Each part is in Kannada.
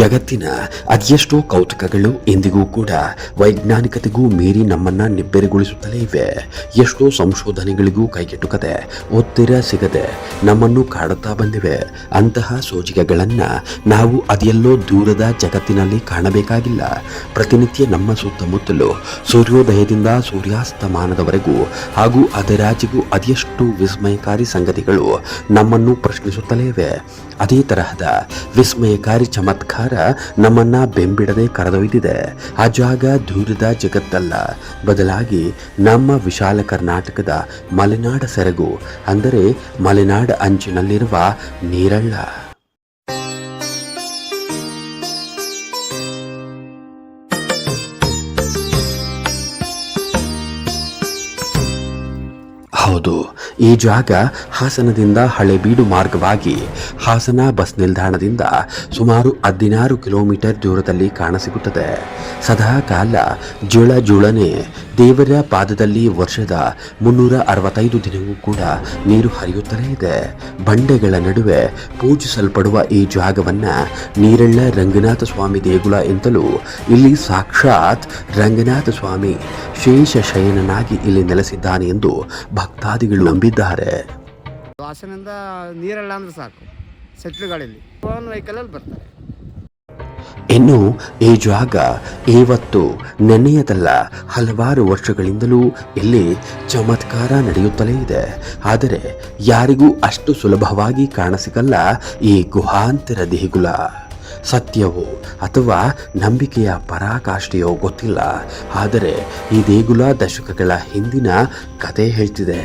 ಜಗತ್ತಿನ ಅದೆಷ್ಟೋ ಕೌತುಕಗಳು ಎಂದಿಗೂ ಕೂಡ ವೈಜ್ಞಾನಿಕತೆಗೂ ಮೀರಿ ನಮ್ಮನ್ನ ನಿಬ್ಬೆರಗೊಳಿಸುತ್ತಲೇ ಇವೆ. ಎಷ್ಟೋ ಸಂಶೋಧನೆಗಳಿಗೂ ಕೈಗೆಟುಕದೆ, ಒತ್ತಿರ ಸಿಗದೆ ನಮ್ಮನ್ನು ಕಾಡುತ್ತಾ ಬಂದಿವೆ. ಅಂತಹ ಸೋಜಿಗೆಗಳನ್ನ ನಾವು ಅದೆಲ್ಲೋ ದೂರದ ಜಗತ್ತಿನಲ್ಲಿ ಕಾಣಬೇಕಾಗಿಲ್ಲ. ಪ್ರತಿನಿತ್ಯ ನಮ್ಮ ಸುತ್ತಮುತ್ತಲು ಸೂರ್ಯೋದಯದಿಂದ ಸೂರ್ಯಾಸ್ತಮಾನದವರೆಗೂ ಹಾಗೂ ಅದರಾಜಿಗೂ ಅದೆಷ್ಟು ವಿಸ್ಮಯಕಾರಿ ಸಂಗತಿಗಳು ನಮ್ಮನ್ನು ಪ್ರಶ್ನಿಸುತ್ತಲೇ ಇವೆ. ಅದೇ ತರಹದ ವಿಸ್ಮಯಕಾರಿ ಚಮತ್ಕಾರ ನಮ್ಮನ್ನ ಬೆಂಬಿಡದೆ ಕರೆದೊಯ್ದಿದೆ. ಆ ಜಾಗ ದೂರದ ಜಗತ್ತಲ್ಲ. ಬದಲಾಗಿ ನಮ್ಮ ವಿಶಾಲ ಕರ್ನಾಟಕದ ಮಲೆನಾಡ ಸೆರಗು, ಅಂದರೆ ಮಲೆನಾಡ ಅಂಚಿನಲ್ಲಿರುವ ನೀರಳ್ಳ ಹೌದು. ಈ ಜಾಗ ಹಾಸನದಿಂದ ಹಳೆಬೀಡು ಮಾರ್ಗವಾಗಿ ಹಾಸನ ಬಸ್ ನಿಲ್ದಾಣದಿಂದ ಸುಮಾರು ಹದಿನಾರು ಕಿಲೋಮೀಟರ್ ದೂರದಲ್ಲಿ ಕಾಣಸಿಗುತ್ತದೆ. ಸದಾ ಕಾಲ ಜುಳ ಜುಳನೆ ದೇವರ ಪಾದದಲ್ಲಿ ವರ್ಷದ ಮುನ್ನೂರ ಅರವತ್ತೈದು ದಿನವೂ ಕೂಡ ನೀರು ಹರಿಯುತ್ತಲೇ ಇದೆ. ಬಂಡೆಗಳ ನಡುವೆ ಪೂಜಿಸಲ್ಪಡುವ ಈ ಜಾಗವನ್ನ ನೀರಳ್ಳ ರಂಗನಾಥ ಸ್ವಾಮಿ ದೇಗುಲ ಎಂತಲೂ ಇಲ್ಲಿ ಸಾಕ್ಷಾತ್ ರಂಗನಾಥ ಸ್ವಾಮಿ ಶೇಷ ಶಯನನಾಗಿ ಇಲ್ಲಿ ನೆಲೆಸಿದ್ದಾನೆ ಎಂದು ಭಕ್ತಾದಿಗಳು ನಂಬಿದ್ದಾರೆ. ನೀರಳ್ಳ ಅಂದ್ರೆ ಸಾಕು. ಸೆಟ್ಲುಗಳಲ್ಲಿ ಬರ್ತಾರೆ. ಇನ್ನು ಈ ಜಾಗ ಇವತ್ತು ನೆನೆಯದಲ್ಲ ಹಲವಾರು ವರ್ಷಗಳಿಂದಲೂ ಇಲ್ಲಿ ಚಮತ್ಕಾರ ನಡೆಯುತ್ತಲೇ ಇದೆ. ಆದರೆ ಯಾರಿಗೂ ಅಷ್ಟು ಸುಲಭವಾಗಿ ಕಾಣಸಿಗಲ್ಲ ಈ ಗುಹಾಂತರ ದೇಗುಲ. ಸತ್ಯವೋ ಅಥವಾ ನಂಬಿಕೆಯ ಪರಾಕಾಷ್ಠೆಯೋ ಗೊತ್ತಿಲ್ಲ. ಆದರೆ ಈ ದೇಗುಲ ದಶಕಗಳ ಹಿಂದಿನ ಕತೆ ಹೇಳ್ತಿದೆ.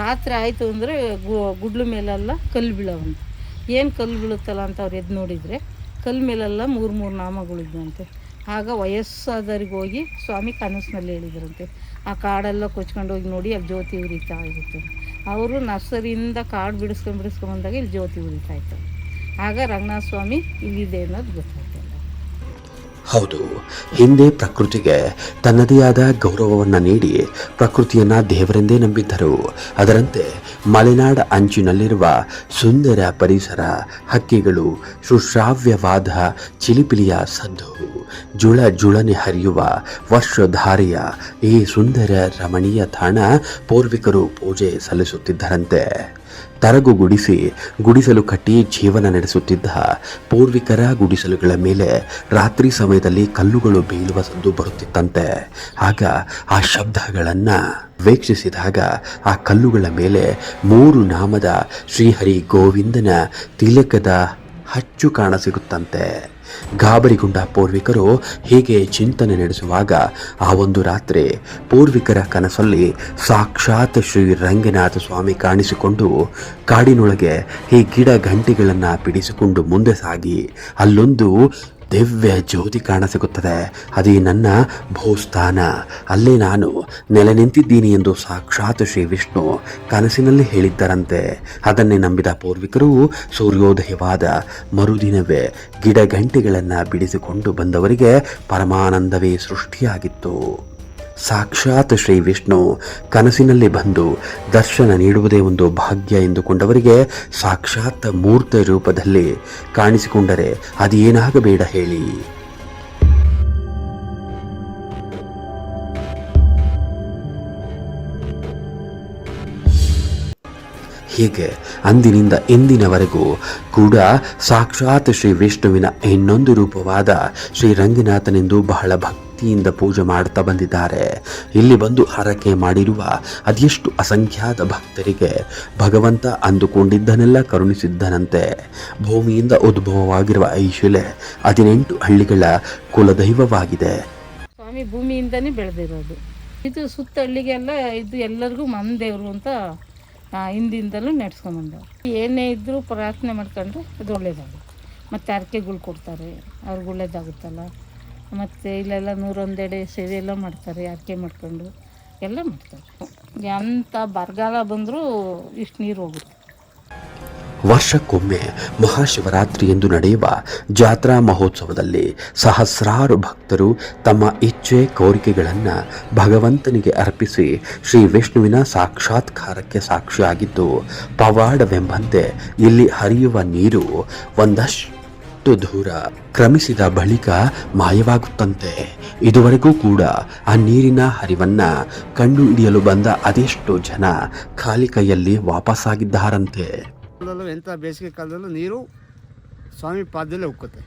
ರಾತ್ರಿ ಆಯಿತು ಅಂದರೆ ಗುಡ್ಲು ಮೇಲೆಲ್ಲ ಕಲ್ಲು ಬೀಳವಂತೆ. ಏನು ಕಲ್ಲು ಬೀಳುತ್ತಲ್ಲ ಅಂತ ಅವ್ರು ಎದ್ದು ನೋಡಿದರೆ ಕಲ್ಲು ಮೇಲೆಲ್ಲ ಮೂರು ಮೂರು ನಾಮಗಳಿದ್ವಂತೆ ಆಗ ವಯಸ್ಸಾದವ್ರಿಗೆ ಹೋಗಿ ಸ್ವಾಮಿ ಕನಸಿನಲ್ಲಿ ಹೇಳಿದ್ರಂತೆ. ಆ ಕಾಡೆಲ್ಲ ಕೊಚ್ಕೊಂಡು ಹೋಗಿ ನೋಡಿ ಅಲ್ಲಿ ಜ್ಯೋತಿ ಉರಿತಾ ಇರುತ್ತೆ. ಅವರು ನರ್ಸರಿಯಿಂದ ಕಾಡು ಬಿಡಿಸ್ಕೊಂಡು ಬಿಡಿಸ್ಕೊಂಡು ಬಂದಾಗ ಇಲ್ಲಿ ಜ್ಯೋತಿ ಉರಿತಾ ಇತ್ತು. ಆಗ ರಂಗನಾಥ ಸ್ವಾಮಿ ಇಲ್ಲಿದೆ ಅನ್ನೋದು ಗೊತ್ತಾಯ್ತಲ್ಲ ಹೌದು, ಹಿಂದೆ ಪ್ರಕೃತಿಗೆ ತನ್ನದೇ ಆದ ಗೌರವವನ್ನು ನೀಡಿ ಪ್ರಕೃತಿಯನ್ನ ದೇವರೆಂದೇ ನಂಬಿದ್ದರು. ಅದರಂತೆ ಮಲೆನಾಡ ಅಂಚಿನಲ್ಲಿರುವ ಸುಂದರ ಪರಿಸರ ಹಕ್ಕಿಗಳು ಸುಶ್ರಾವ್ಯವಾದ ಚಿಲಿಪಿಲಿಯ ಸದ್ದು ಜುಳ ಜುಳನೆ ಹರಿಯುವ ವರ್ಷಧಾರೆಯ ಈ ಸುಂದರ ರಮಣೀಯ ತಾಣ ಪೂರ್ವಿಕರು ಪೂಜೆ ಸಲ್ಲಿಸುತ್ತಿದ್ದರಂತೆ. ತರಗು ಗುಡಿಸಿ ಗುಡಿಸಲು ಕಟ್ಟಿ ಜೀವನ ನಡೆಸುತ್ತಿದ್ದ ಪೂರ್ವಿಕರ ಗುಡಿಸಲುಗಳ ಮೇಲೆ ರಾತ್ರಿ ಸಮಯದಲ್ಲಿ ಕಲ್ಲುಗಳು ಬೀಳುವ ಸದ್ದು ಬರುತ್ತಿತ್ತಂತೆ. ಆಗ ಆ ಶಬ್ದಗಳನ್ನು ವೀಕ್ಷಿಸಿದಾಗ ಆ ಕಲ್ಲುಗಳ ಮೇಲೆ ಮೂರು ನಾಮದ ಶ್ರೀಹರಿ ಗೋವಿಂದನ ತಿಲಕದ ಹಚ್ಚು ಕಾಣಸಿಗುತ್ತಂತೆ ಗಾಬರಿಗೊಂಡ ಪೂರ್ವಿಕರು ಹೀಗೆ ಚಿಂತನೆ ನಡೆಸುವಾಗ ಆ ಒಂದು ರಾತ್ರಿ ಪೂರ್ವಿಕರ ಕನಸಲ್ಲಿ ಸಾಕ್ಷಾತ್ ಶ್ರೀ ರಂಗನಾಥ ಸ್ವಾಮಿ ಕಾಣಿಸಿಕೊಂಡು ಕಾಡಿನೊಳಗೆ ಈ ಗಿಡ ಗಂಟೆಗಳನ್ನು ಬಿಡಿಸಿಕೊಂಡು ಮುಂದೆ ಸಾಗಿ ಅಲ್ಲೊಂದು ದಿವ್ಯ ಜ್ಯೋತಿ ಕಾಣಸಿಗುತ್ತದೆ. ಅದೇ ನನ್ನ ಭೂಸ್ಥಾನ. ಅಲ್ಲಿ ನಾನು ನೆಲೆ ನಿಂತಿದ್ದೀನಿ ಎಂದು ಸಾಕ್ಷಾತ್ ಶ್ರೀ ವಿಷ್ಣು ಕನಸಿನಲ್ಲಿ ಹೇಳಿದ್ದರಂತೆ. ಅದನ್ನೇ ನಂಬಿದ ಪೂರ್ವಿಕರು ಸೂರ್ಯೋದಯವಾದ ಮರುದಿನವೇ ಗಿಡ ಗಂಟೆಗಳನ್ನು ಬಿಡಿಸಿಕೊಂಡು ಬಂದವರಿಗೆ ಪರಮಾನಂದವೇ ಸೃಷ್ಟಿಯಾಗಿತ್ತು. ಸಾಕ್ಷಾತ್ ಶ್ರೀ ವಿಷ್ಣು ಕನಸಿನಲ್ಲಿ ಬಂದು ದರ್ಶನ ನೀಡುವುದೇ ಒಂದು ಭಾಗ್ಯ ಎಂದುಕೊಂಡವರಿಗೆ ಸಾಕ್ಷಾತ್ ಮೂರ್ತ ರೂಪದಲ್ಲಿ ಕಾಣಿಸಿಕೊಂಡರೆ ಅದೇನಾಗಬೇಡ ಹೇಳಿ. ಹೀಗೆ ಅಂದಿನಿಂದ ಇಂದಿನವರೆಗೂ ಕೂಡ ಸಾಕ್ಷಾತ್ ಶ್ರೀ ವಿಷ್ಣುವಿನ ಇನ್ನೊಂದು ರೂಪವಾದ ಶ್ರೀ ರಂಗನಾಥನೆಂದು ಬಹಳ ಭಕ್ತಿಯಿಂದ ಪೂಜೆ ಮಾಡ್ತಾ ಬಂದಿದ್ದಾರೆ. ಇಲ್ಲಿ ಬಂದು ಹರಕೆ ಮಾಡಿರುವ ಅದೆಷ್ಟು ಅಸಂಖ್ಯಾತ ಭಕ್ತರಿಗೆ ಭಗವಂತ ಅಂದುಕೊಂಡಿದ್ದನ್ನೆಲ್ಲ ಕರುಣಿಸಿದ್ದನಂತೆ. ಭೂಮಿಯಿಂದ ಉದ್ಭವವಾಗಿರುವ ಈ ಶಿಲೆ ಹದಿನೆಂಟು ಹಳ್ಳಿಗಳ ಕುಲದೈವವಾಗಿದೆ. ಸ್ವಾಮಿ, ಭೂಮಿಯಿಂದನೇ ಬೆಳೆದಿರೋದು. ಇದು ಸುತ್ತ ಹಳ್ಳಿಗೆಲ್ಲ ಇದು ಎಲ್ಲರಿಗೂ ದೇವರು ಅಂತ ಹಿಂದಿಂದಲೂ ನಡ್ಸ್ಕೊಂಬಂದವ್ರು ಏನೇ ಇದ್ದರೂ ಪ್ರಾರ್ಥನೆ ಮಾಡ್ಕೊಂಡ್ರೆ ಅದು ಒಳ್ಳೇದಾಗುತ್ತೆ. ಮತ್ತು ಅರಕೆಗಳು ಕೊಡ್ತಾರೆ, ಅವ್ರಿಗೆ ಒಳ್ಳೇದಾಗುತ್ತಲ್ಲ. ಮತ್ತು ಇಲ್ಲೆಲ್ಲ ನೂರೊಂದೆಡೆ ಸೇವೆ ಎಲ್ಲ ಮಾಡ್ತಾರೆ, ಅಡಿಕೆ ಮಾಡ್ಕೊಂಡು. ಎಲ್ಲ ಮಾಡ್ತಾರೆ. ಎಂಥ ಬರಗಾಲ ಬಂದರೂ ಇಷ್ಟು ನೀರು ಹೋಗುತ್ತೆ. ವರ್ಷಕ್ಕೊಮ್ಮೆ ಮಹಾಶಿವರಾತ್ರಿ ಎಂದು ನಡೆಯುವ ಜಾತ್ರಾ ಮಹೋತ್ಸವದಲ್ಲಿ ಸಹಸ್ರಾರು ಭಕ್ತರು ತಮ್ಮ ಇಚ್ಛೆ ಕೋರಿಕೆಗಳನ್ನು ಭಗವಂತನಿಗೆ ಅರ್ಪಿಸಿ ಶ್ರೀ ವಿಷ್ಣುವಿನ ಸಾಕ್ಷಾತ್ಕಾರಕ್ಕೆ ಸಾಕ್ಷಿಯಾಗಿದ್ದು ಪವಾಡವೆಂಬಂತೆ ಇಲ್ಲಿ ಹರಿಯುವ ನೀರು ಒಂದಷ್ಟು ಒಂದಿಷ್ಟು ದೂರ ಕ್ರಮಿಸಿದ ಬಳಿಕ ಮಾಯವಾಗುತ್ತಂತೆ. ಇದುವರೆಗೂ ಕೂಡ ಆ ನೀರಿನ ಹರಿವನ್ನ ಕಂಡು ಹಿಡಿಯಲು ಬಂದ ಅದೆಷ್ಟು ಜನ ಖಾಲಿ ಕೈಯಲ್ಲಿ ವಾಪಸ್ಸಾಗಿದ್ದಾರಂತೆ. ಎಂಥ ಬೇಸಿಗೆ ಕಾಲದಲ್ಲೂ ನೀರು ಸ್ವಾಮಿ ಪಾದದಲ್ಲೇ ಉಕ್ಕುತ್ತೆ.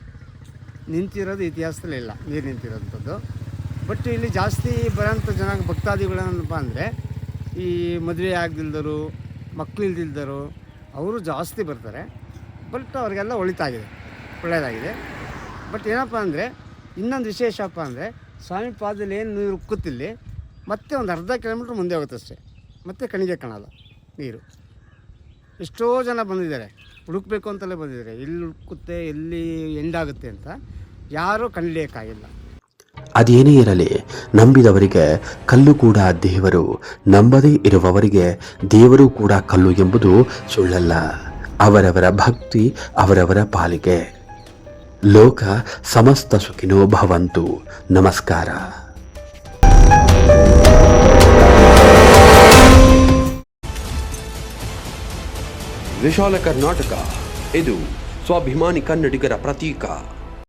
ನಿಂತಿರೋದು ಇತಿಹಾಸದಲ್ಲಿ ಇಲ್ಲ, ನೀರು ನಿಂತಿರೋಂಥದ್ದು. ಬಟ್ ಇಲ್ಲಿ ಜಾಸ್ತಿ ಬರೋಂಥ ಜನ, ಭಕ್ತಾದಿಗಳೇನಪ್ಪ ಅಂದರೆ ಈ ಮದುವೆ ಆಗದಿಲ್ದರು ಮಕ್ಕಳು ಇಲ್ದಿಲ್ದರು, ಅವರು ಜಾಸ್ತಿ ಬರ್ತಾರೆ. ಬಟ್ ಅವರಿಗೆಲ್ಲ ಒಳಿತಾಗಿದೆ. ಒಳ್ಳೆಯದಾಗಿದೆ ಬಟ್ ಏನಪ್ಪ ಅಂದರೆ, ಇನ್ನೊಂದು ವಿಶೇಷಪ್ಪ ಅಂದರೆ, ಸ್ವಾಮಿ ಪಾದದಲ್ಲಿ ಏನು ನೀರು ಉಕ್ಕುತ್ತಿಲ್ಲಿ, ಮತ್ತೆ ಒಂದು ಅರ್ಧ ಕಿಲೋಮೀಟ್ರ್ ಮುಂದೆ ಹೋಗುತ್ತೆ ಅಷ್ಟೇ. ಮತ್ತೆ ಕಣಿಗೆ ಕಾಣಲ್ಲ, ನೀರು. ಎಷ್ಟೋ ಜನ ಬಂದಿದ್ದಾರೆ, ಹುಡುಕ್ಬೇಕು ಅಂತಲೇ ಬಂದಿದ್ದಾರೆ. ಎಲ್ಲಿ ಹುಡುಕುತ್ತೆ ಎಲ್ಲಿ ಎಂಡಾಗುತ್ತೆ ಅಂತ ಯಾರೂ ಕಂಡಿಡಿಯೋಕ್ಕಾಗಿಲ್ಲ ಅದೇನೇ ಇರಲಿ, ನಂಬಿದವರಿಗೆ ಕಲ್ಲು ಕೂಡ ದೇವರು, ನಂಬದೇ ಇರುವವರಿಗೆ ದೇವರು ಕೂಡ ಕಲ್ಲು ಎಂಬುದು ಸುಳ್ಳಲ್ಲ. ಅವರವರ ಭಕ್ತಿ, ಅವರವರ ಪಾಲಿಗೆ. ಲೋಕ ಸಮಸ್ತ ಸುಖಿನೋ ಭವಂತು. ನಮಸ್ಕಾರ. ವಿಶಾಲ ಕರ್ನಾಟಕ ಇದು ಸ್ವಾಭಿಮಾನಿ ಕನ್ನಡಿಗರ ಪ್ರತೀಕ.